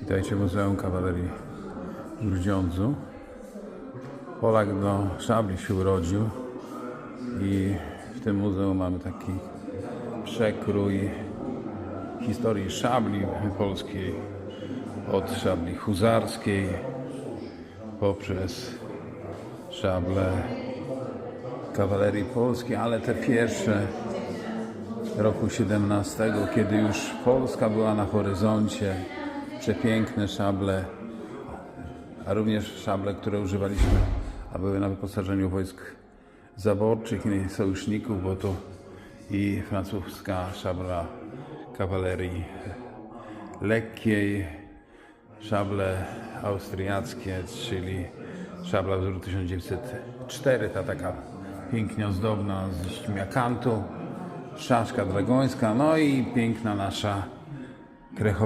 Witajcie w Muzeum Kawalerii w Grudziądzu. Polak do szabli się urodził i w tym muzeum mamy taki przekrój historii szabli polskiej od szabli huzarskiej poprzez szable kawalerii polskiej, ale te pierwsze roku 17, kiedy już Polska była na horyzoncie, przepiękne szable, a również szable, które używaliśmy, a były na wyposażeniu wojsk zaborczych i sojuszników, bo to i francuska szabla kawalerii lekkiej, szable austriackie, czyli szabla wzoru 1904, ta taka pięknie ozdobna z śmiakantu, szaszka dragońska, no i piękna nasza krechowa.